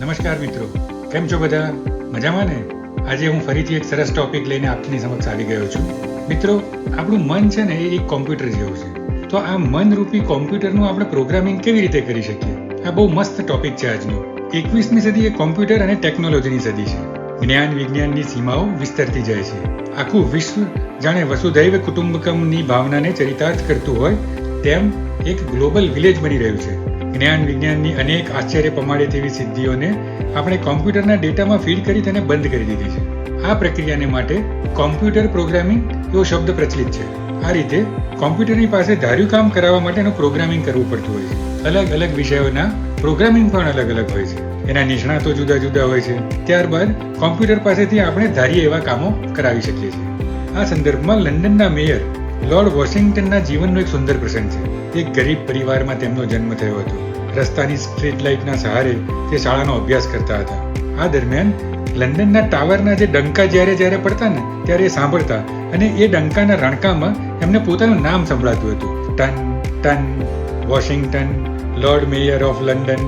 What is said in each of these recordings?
નમસ્કાર મિત્રો. કેમ છો બધા? મજામાં ને? આજે હું ફરીથી એક સરસ ટોપિક લઈને આપની સમક્ષ આવી ગયો છું. મિત્રો, આપણું મન છે ને એ એક કોમ્પ્યુટર જેવું છે. તો આ મનરૂપી કોમ્પ્યુટરનું આપણે પ્રોગ્રામિંગ કેવી રીતે કરી શકીએ? આ બહુ મસ્ત ટોપિક છે આજનો. એકવીસમી સદી એ કોમ્પ્યુટર અને ટેકનોલોજીની સદી છે. જ્ઞાન વિજ્ઞાનની સીમાઓ વિસ્તરતી જાય છે. આખું વિશ્વ જાણે વસુધૈવ કુટુંબકમની ભાવનાને ચરિતાર્થ કરતું હોય તેમ એક ગ્લોબલ વિલેજ બની રહ્યું છે. જ્ઞાન વિજ્ઞાનની અનેક આશ્ચર્ય પમાડે તેવી સિદ્ધિઓને આપણે કોમ્પ્યુટરના ડેટામાં ફીડ કરી તેને બંધ કરી દીધી છે. આ પ્રક્રિયાને માટે કોમ્પ્યુટર પ્રોગ્રામિંગ એવો શબ્દ પ્રચલિત છે. આ રીતે કોમ્પ્યુટરની પાસે ધાર્યું કામ કરાવવા માટેનું પ્રોગ્રામિંગ કરવું પડતું હોય છે. અલગ અલગ વિષયોના પ્રોગ્રામિંગ પણ અલગ અલગ હોય છે. એના નિષ્ણાતો જુદા જુદા હોય છે. ત્યારબાદ કોમ્પ્યુટર પાસેથી આપણે ધારીએ એવા કામો કરાવી શકીએ છીએ. આ સંદર્ભમાં લંડનના મેયર લોર્ડ વોશિંગ્ટનના જીવનનો એક સુંદર પ્રસંગ છે. એક ગરીબ પરિવારમાં તેમનો જન્મ થયો હતો. રસ્તાની સ્ટ્રીટ લાઇટના સહારે તે શાળાનો અભ્યાસ કરતા હતા. આ દરમિયાન લંડનના ટાવરના જે ડંકા જ્યારે જ્યારે પડતા ને ત્યારે એ સાંભળતા અને એ ડંકાના રણકામાં એમને પોતાનું નામ સંભળાતું હતું. ટન ton, Washington, lord mayor of London.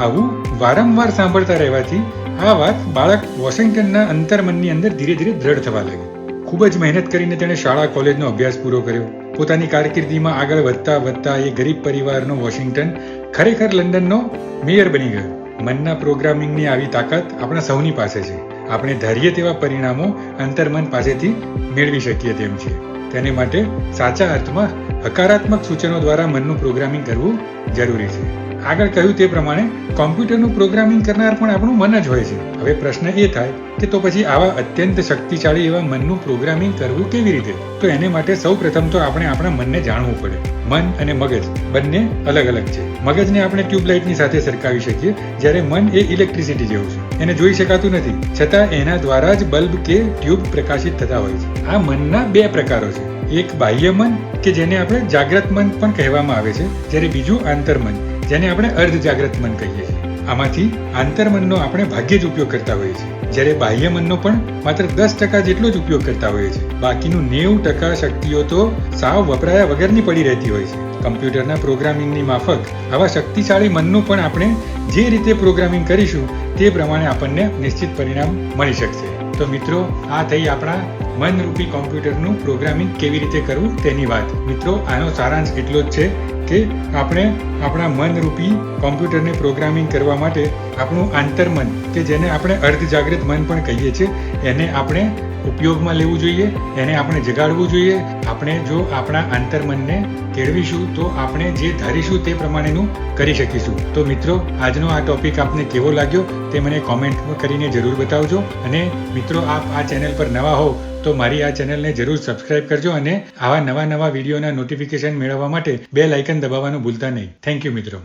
આવું વારંવાર સાંભળતા રહેવાથી આ વાત બાળક વોશિંગ્ટનના અંતર્મનની અંદર ધીરે ધીરે દ્રઢ થવા લાગી. ખૂબ જ મહેનત કરીને તેણે શાળા કોલેજનો અભ્યાસ પૂરો કર્યો. પોતાની કારકિર્દીમાં આગળ વધતા વધતા એ ગરીબ પરિવારનો વોશિંગ્ટન, ખરેખર લંડનનો મેયર બની ગયો. મનના પ્રોગ્રામિંગની આવી તાકાત આપણા સૌની પાસે છે. આપણે ધારીએ તેવા પરિણામો અંતર્મન પાસેથી મેળવી શકીએ તેમ છે. તેને માટે સાચા અર્થમાં હકારાત્મક સૂચનો દ્વારા મનનું પ્રોગ્રામિંગ કરવું જરૂરી છે. આગળ કહ્યું તે પ્રમાણે કોમ્પ્યુટરનું પ્રોગ્રામિંગ કરનાર પણ આપણું મન જ હોય છે. હવે પ્રશ્ન એ થાય કે તો પછી આવા અત્યંત શક્તિશાળી એવા મનનું પ્રોગ્રામિંગ કરવું કેવી રીતે? તો એને માટે સૌ પ્રથમ તો આપણે આપણા મનને જાણવું પડે. મન અને મગજ બંને અલગ અલગ છે. મગજને આપણે ટ્યુબલાઇટની સાથે સરખાવી શકીએ જ્યારે મન એ ઇલેક્ટ્રિસિટી જેવું છે. એને જોઈ શકાતું નથી. છતાં એના દ્વારા જ બલ્બ કે ટ્યુબ પ્રકાશિત થતા હોય છે. આ મનના બે પ્રકારો છે. એક બાહ્ય મન કે જેને આપણે જાગ્રત મન પણ કહેવામાં આવે છે, જ્યારે બીજું આંતરમન જેને આપણે અર્ધ જાગ્રત મન કહીએ છીએ. આમાંથી આંતરમનનો આપણે ભાગ્યે જ ઉપયોગ કરતા હોઈએ છીએ. જ્યારે બાહ્ય મનનો પણ માત્ર દસ ટકા જેટલો જ ઉપયોગ કરતા હોઈએ છીએ. બાકીનું નેવું ટકા શક્તિઓ તો સાવ વપરાયા વગરની પડી રહેતી હોય છે. કમ્પ્યુટરના પ્રોગ્રામિંગની માફક આવા શક્તિશાળી મનનું પણ આપણે જે રીતે પ્રોગ્રામિંગ કરીશું, તે પ્રમાણે આપણને નિશ્ચિત પરિણામ મળી શકશે. તો મિત્રો, આ થઈ આપણા મનરૂપી કોમ્પ્યુટરનું પ્રોગ્રામિંગ કેવી રીતે કરવું તેની વાત. મિત્રો, આનો સારાંશ એટલો જ છે કે આપણે આપણા મનરૂપી કોમ્પ્યુટરને પ્રોગ્રામિંગ કરવા માટે આપણું આંતરમન, કે જેને આપણે અર્ધ જાગૃત મન પણ કહીએ છીએ, એને આપણે ઉપયોગમાં લેવું જોઈએ, એને આપણે જગાડવું જોઈએ. આપણે જો આપણા આંતરમનને કેળવીશું, તો આપણે જે ધારીશું તે પ્રમાણેનું કરી શકીશું. તો મિત્રો, આજનો આ ટોપિક આપને કેવો લાગ્યો તે મને કોમેન્ટ કરીને જરૂર બતાવજો. અને મિત્રો, આપ આ ચેનલ પર નવા હો તો મારી આ ચેનલને જરૂર સબસ્ક્રાઇબ કરજો અને આવા નવા નવા વિડીયોના નોટિફિકેશન મેળવવા માટે બે લાઇકન દબાવવાનું ભૂલતા નહીં. થેન્ક યુ મિત્રો.